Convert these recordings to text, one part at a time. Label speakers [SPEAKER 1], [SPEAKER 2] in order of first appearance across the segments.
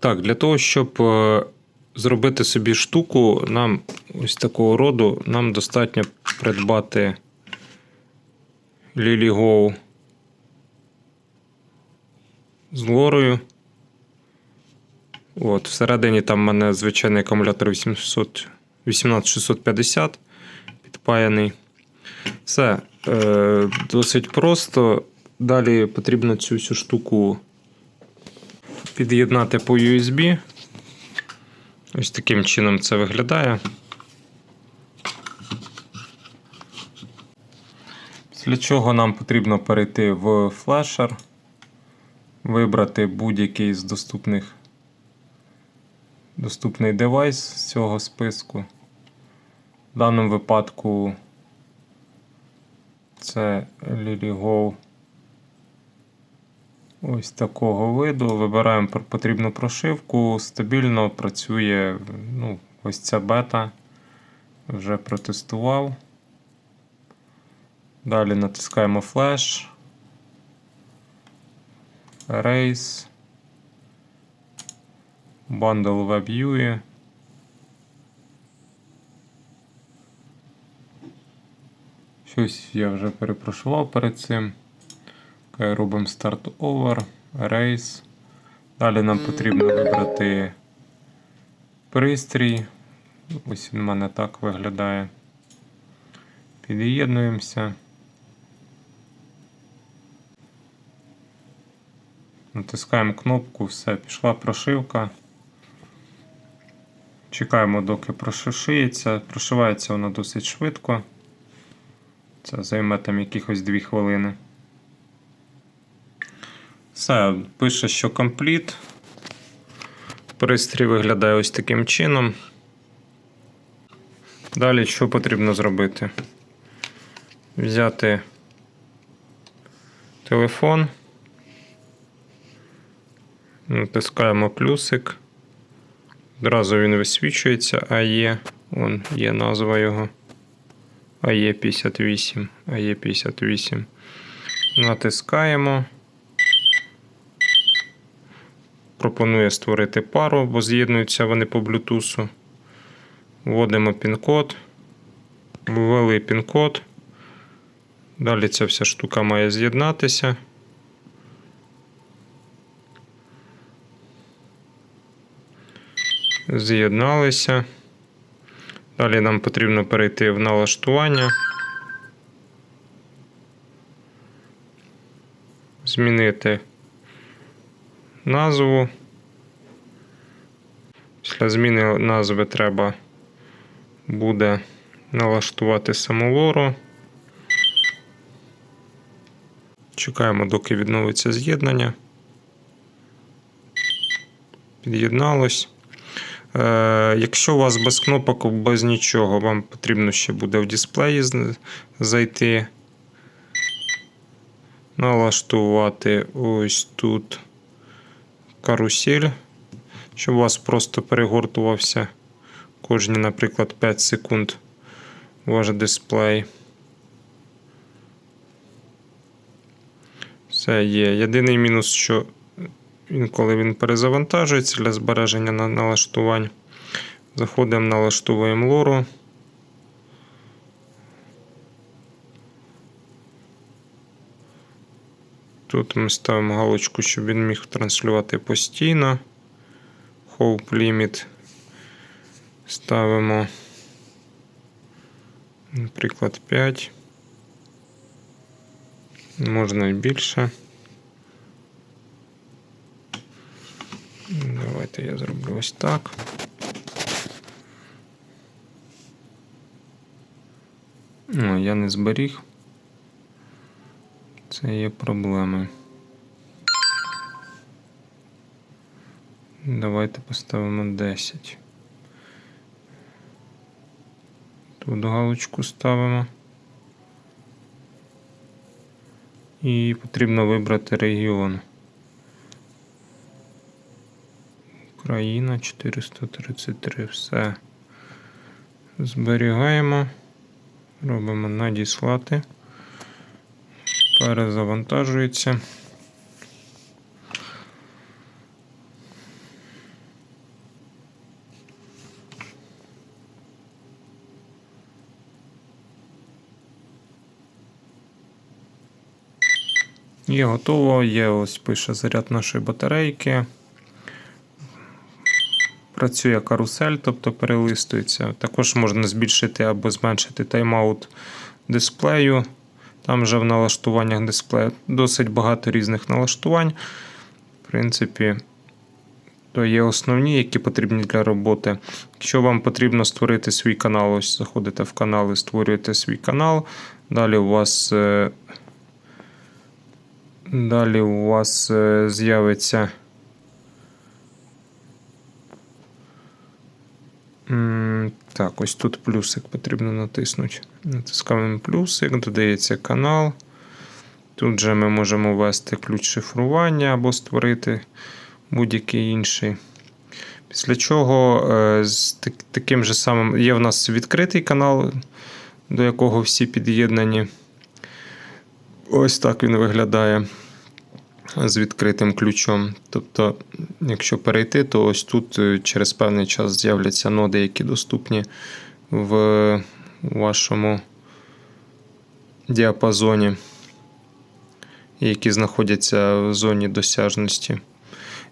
[SPEAKER 1] Так, для того, щоб е, зробити собі штуку, нам ось такого роду, нам достатньо придбати Lily Go з лорою. От, всередині там в мене звичайний акумулятор 800, 18650 підпаяний. Все е, досить просто. Далі потрібно цю всю штуку під'єднати по USB. Ось таким чином це виглядає. Після чого нам потрібно перейти в флешер, вибрати будь-який з доступних доступний девайс з цього списку. В даному випадку це LilyGo ось такого виду. Вибираємо потрібну прошивку, стабільно працює ну, ось ця бета. Вже протестував. Далі натискаємо Flash, Erase, Bundle WebView. Щось я вже перепрошував перед цим. Окей, Робимо Start Over, Erase. Далі нам потрібно вибрати пристрій. Ось він у мене так виглядає. Під'єднуємося. Натискаємо кнопку, все, пішла прошивка. Чекаємо, доки прошишиється. Прошивається вона досить швидко. Це займе там якихось 2 хвилини. Все, пише, що компліт. Пристрій виглядає ось таким чином. Далі що потрібно зробити? Взяти телефон, натискаємо плюсик. Одразу він висвічується, АЕ, вон є назва його. АЕ 58, АЕ 58. Натискаємо. Пропонує створити пару, бо з'єднуються вони по Bluetooth. Вводимо пін-код. Ввели пін-код. Далі ця вся штука має з'єднатися. З'єдналися. Далі нам потрібно перейти в налаштування. Змінити назву. Після зміни назви треба буде налаштувати саму лору. Чекаємо, доки відновиться з'єднання. Під'єдналось. Е, якщо у вас без кнопок, без нічого, вам потрібно ще буде в дисплеї зайти. Налаштувати ось тут карусель, щоб у вас просто перегортувався кожні, наприклад, 5 секунд ваш дисплей. Все є. Єдиний мінус, що інколи він перезавантажується для збереження налаштувань. Заходимо, налаштовуємо лору. Тут ми ставимо галочку, щоб він міг транслювати постійно. Hope Limit. Ставимо, наприклад, 5. Можна і більше. Давайте я зроблю ось так. О, я не зберіг. Це є проблеми. Давайте поставимо 10. Тут галочку ставимо. І потрібно вибрати регіон. Україна 433. Все. Зберігаємо. Робимо надіслати перезавантажується. Є готово, є ось пише заряд нашої батарейки. Працює карусель, тобто перелистується. Також можна збільшити або зменшити тайм-аут дисплею. Там вже в налаштуваннях дисплею досить багато різних налаштувань. В принципі, то є основні, які потрібні для роботи. Якщо вам потрібно створити свій канал, ось заходите в канал і створюєте свій канал. Далі у вас, е, далі у вас е, з'явиться. Так, ось тут плюсик потрібно натиснути. Натискаємо плюсик, додається канал. Тут же ми можемо ввести ключ шифрування або створити будь-який інший. Після чого е, з таким же самим є в нас відкритий канал, до якого всі під'єднані. Ось так він виглядає з відкритим ключом. Тобто, якщо перейти, то ось тут е, через певний час з'являться ноди, які доступні в вашому діапазоні, які знаходяться в зоні досяжності.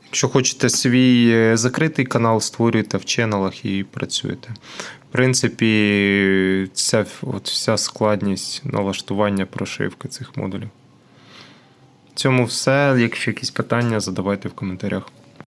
[SPEAKER 1] Якщо хочете свій е, закритий канал, створюєте в ченелах і працюєте. В принципі, ця от вся складність налаштування прошивки цих модулів. Цьому все. Якщо якісь питання, задавайте в коментарях.